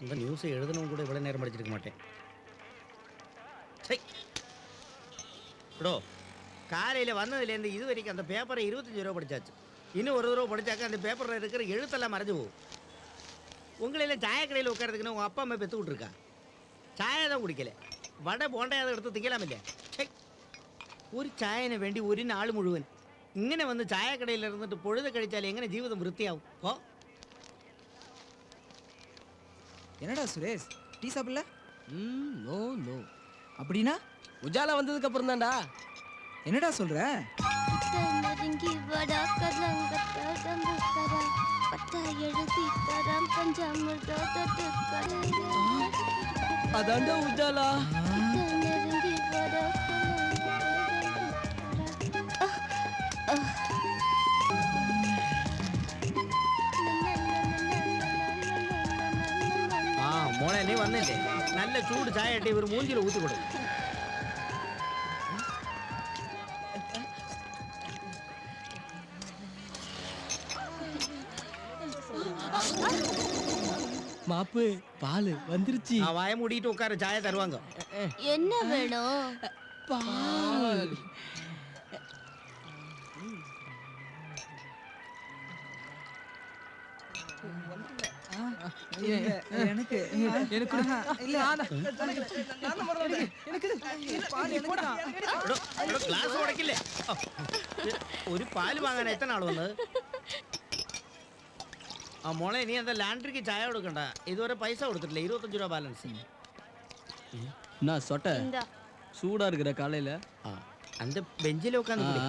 இந்த நியூஸை எழுதணும் கூட இவ்வளோ நேரம் படிச்சிருக்க மாட்டேன் சை ப்ரோ காலையில் வந்ததுலேருந்து இது வரைக்கும் அந்த பேப்பரை இருபத்தஞ்சி ரூபா படிச்சாச்சு இன்னும் ஒரு தடவை படிச்சாக்க அந்த பேப்பரில் இருக்கிற எழுத்தெல்லாம் மறைஞ்சு போகும் உங்களையெல்லாம் சாயக்கடையில் உட்காரதுக்குன்னு உங்கள் அப்பா அம்மா பெற்று விட்ருக்கா ചായ தான் കുടിക്കലേ വട ബോണ്ടയാതെ എടുത്ത് തിക്കലാമില്ലേ ഛെ. ഒരു ചായന് വേണ്ടി ഒരു നാൾ മുഴുവൻ ഇങ്ങനെ വന്ന് ചായക്കടയിൽ ഇരുന്നിട്ട് പൊഴുത കഴിച്ചാൽ എങ്ങനെ ജീവിതം വൃത്തിയാവും ഓ என்னடா சுரேஷ்? டீ சாப்பிடல? ம் நோ நோ. அப்படின்னா? உஜாலா வந்ததுக்கு அப்புறம் தான்டா என்னடா சொல்ற? நெருங்கி வடா വന്നില്ലേ? നല്ല ചൂട് ചായ ഇട്ട് ഇവർ മൂഞ്ചിൽ ഊത്തി കൊടുക്കും. மாப்பு பால் வந்துருச்சு வாய மூடிட்டு உட்கார சாய தருவாங்க என்ன வேணும் பால் One எனக்கு எனக்கு இல்ல എനിക്ക് ഗ്ലാസ് ഉടക്കില്ലേ ഒരു പാല് വാങ്ങാൻ എത്ര ആൾ വന്നത് ആ മോളെ നീ എന്താ ലാൻഡ്രിക്ക് ചായ കൊടുക്കണ്ട ഇതുവരെ പൈസ കൊടുത്തിട്ടില്ല ഇരുപത്തഞ്ച് രൂപ ബാലൻസ് என்ன சொட்டை இந்தா சூடா இருக்கிற காலையில அந்த பெஞ்சில உட்காந்து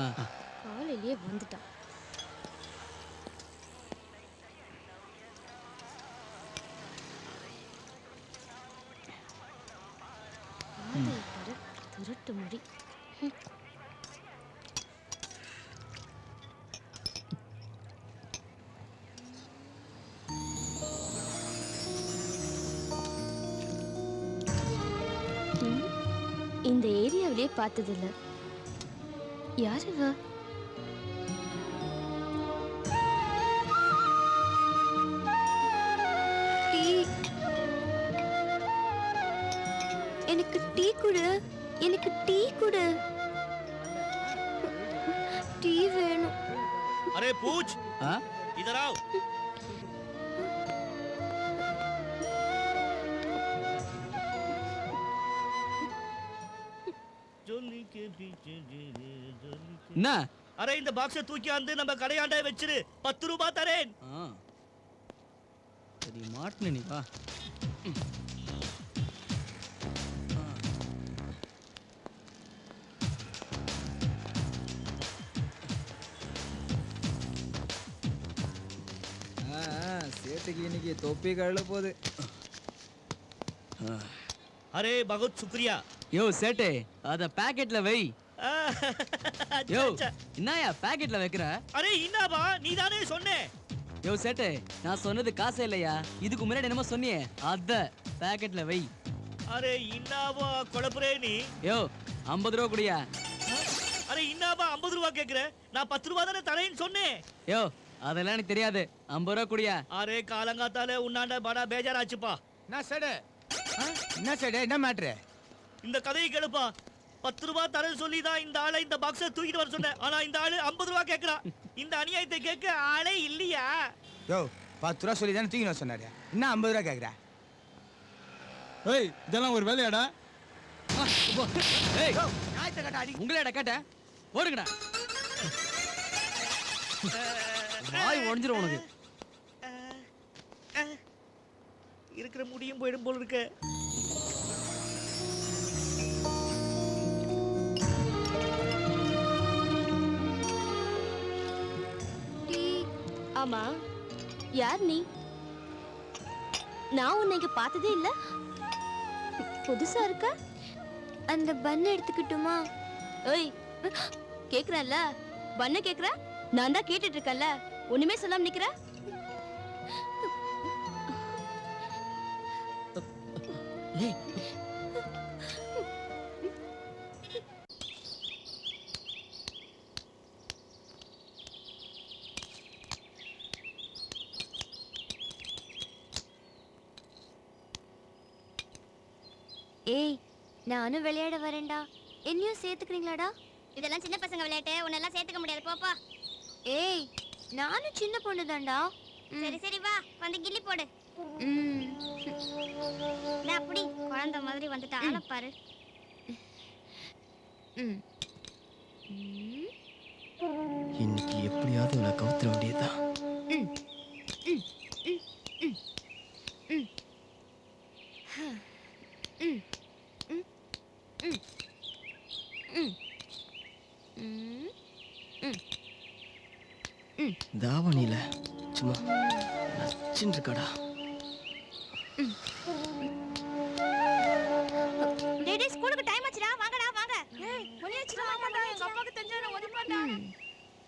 காலையிலேயே வந்துட்டான் திருட்டு இந்த ஏரியாவிலே பார்த்ததில்ல. யார் இவ? अरे पूछ ஆ? इधर आओ என்ன அரே இந்த பாக்ஸை தூக்கி வந்து நம்ம கடையாண்ட வச்சிரு பத்து ரூபாய் தரேன் ஆ. சரி மாட்டின நீ வா ஆ, சேட்டுக்கு இன்னைக்கு தொப்பி கழல போகுது. அரே பகத் சுக்ரியா யோ சேட்டே அத பாக்கெட்ல வை. யோ. என்னயா பாக்கெட்ல வைக்கிற? அரே இன்னாபா நீ தானே சொன்னே. யோ சேட்டே நான் சொன்னது காசே இல்லையா? இதுக்கு முன்னாடி என்னமோ சொன்னியே அத பாக்கெட்ல வை. அரே இன்னாபா குழப்புறே நீ? யோ ஐம்பது ரூபா குடியா. அரே இன்னாபா ஐம்பது ரூபா கேக்குற? நான் பத்து ரூபா தானே தரேன்னு சொன்னேன் யோ அதெல்லாம் எனக்கு தெரியாது. ஐம்பது ரூபா குடியா. அரே காலங்காத்தால உன்னாண்ட படா பேஜாராச்சுப்பா. என்ன சடு? என்ன சடு? என்ன மேட்ரு இந்த கதையை கேளுப்பா. பத்து ரூபா தரேன்னு சொல்லி தான் இந்த ஆளை இந்த பாக்ஸை தூக்கிட்டு வர சொன்னேன். ஆனா இந்த ஆளு ஐம்பது ரூபா கேக்குறான் இந்த அநியாயத்தை கேட்க ஆளே இல்லையா? யோ பத்து ரூபா சொல்லி தானே தூக்கின்னு வர சொன்னாரு. என்ன ஐம்பது ரூபா கேட்குற ஏய் இதெல்லாம் ஒரு வேலையாடா. ஏய் உங்களேடா கேட்ட ஓடுங்கடா வாய் உடஞ்சிரும் உனக்கு. இருக்கிற முடியும் போயிடும் போல இருக்கு. டீ ஆமா. யார் நீ? நான் உன்னை இங்க பார்த்ததே இல்ல. புதுசா இருக்க? அந்த பண்ண எடுத்துக்கிட்டுமா? ஏய் கேக்குறேன்ல. பண்ண கேக்குற? நான் தான் கேட்டுட்டு இருக்கேன்ல. ஒண்ணுமே சொல்லாம நிக்கிற? ஏய். நானும் விளையாட வரேன்டா. என்னையும் சேர்த்துக்கிறீங்களாடா? இதெல்லாம் சின்ன பசங்க விளையாட்டு. உன்னெல்லாம் சேர்த்துக்க முடியாது. போப்பா ஏய் நானும் சின்ன பொண்ணு தான்டா சரி சரி வா. வந்து கில்லி போடு. அப்படி குழந்தை மாதிரி வந்துட்டு. ஆளை பாரு. இன்னைக்கு எப்படியாவது உன்னை கவுத்துற வேண்டியதுதான். தாவணியில. சும்மா நச்சுன்னு இருக்காடா டேய் ஸ்கூலுக்கு டைம் ஆச்சுடா. வாங்கடா வாங்க. வாங்கடா எங்க அப்பாக்கு தெரிஞ்சா ஒதுப்பாடா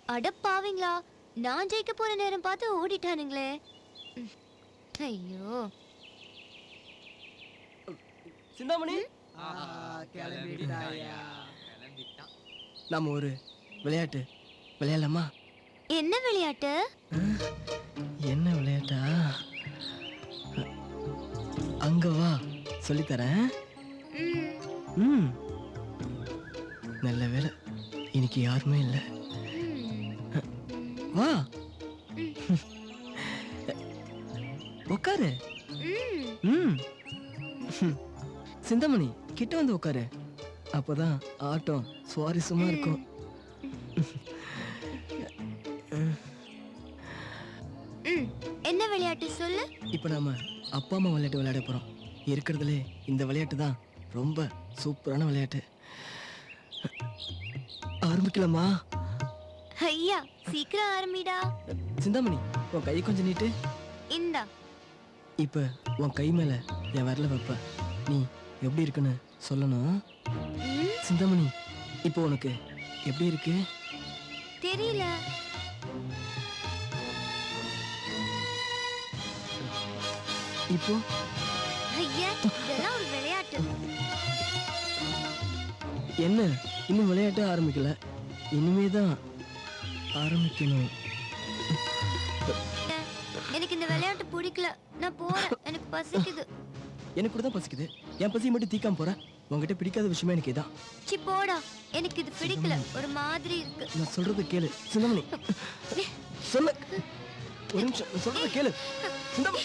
அட பாவிங்களா நான் ஜெயிக்க போற நேரம் பார்த்து ஓடிட்டானுங்களே. ம். ஐயோ. சிந்தாமணி? நம்ம ஒரு விளையாட்டு. விளையாடலாமா? என்ன விளையாட்டு? என்ன விளையாட்டா? அங்க வா சொல்லித்தரேன். ம், ம் நல்ல வேலை இன்னைக்கு யாருமே இல்லை. வா. உட்காரு. ம். சிந்தாமணி கிட்ட வந்து உட்காரு அப்பதான் ஆட்டம் சுவாரஸ்யமா இருக்கும். ம். என்ன விளையாட்டு சொல்லு? இப்போ நாம அப்பா அம்மா விளையாட்டு விளையாட போறோம். இருக்கிறதுலே இந்த விளையாட்டு தான் ரொம்ப சூப்பரான விளையாட்டு. ஆரம்பிக்கலாமா? ஐயா சீக்கிரம் ஆரம்பிடா. சிந்தாமணி உன் கை கொஞ்சம் நீட்டு. இந்தா. இப்போ உன் கை மேல என் விரல வைப்ப. நீ எப்படி இருக்குன்னு சொல்லணும்? சிந்தாமணி இப்போ உனக்கு எப்படி இருக்கு? தெரியல. இப்போ? ஐயா இதெல்லாம் ஒரு விளையாட்டு. என்ன? இன்னும் விளையாட்ட ஆரம்பிக்கல. இனிமே தான் ஆரம்பிக்கணும். எனக்கு இந்த விளையாட்டு பிடிக்கல. நான் போறேன். எனக்கு பசிக்குது. எனக்கு கூட தான் பசிக்குது. என் பசியை மட்டும் தீக்காம போறேன். உன்கிட்ட பிடிக்காத விஷயமே எனக்கு இதான். சி போடா. எனக்கு இது பிடிக்கல. ஒரு மாதிரி இருக்கு. நான் சொல்றத கேளு. சிந்தாமணி சொல்ல. ஒரு நிமிஷம். நான் சொல்றத கேளு. சிந்தாமணி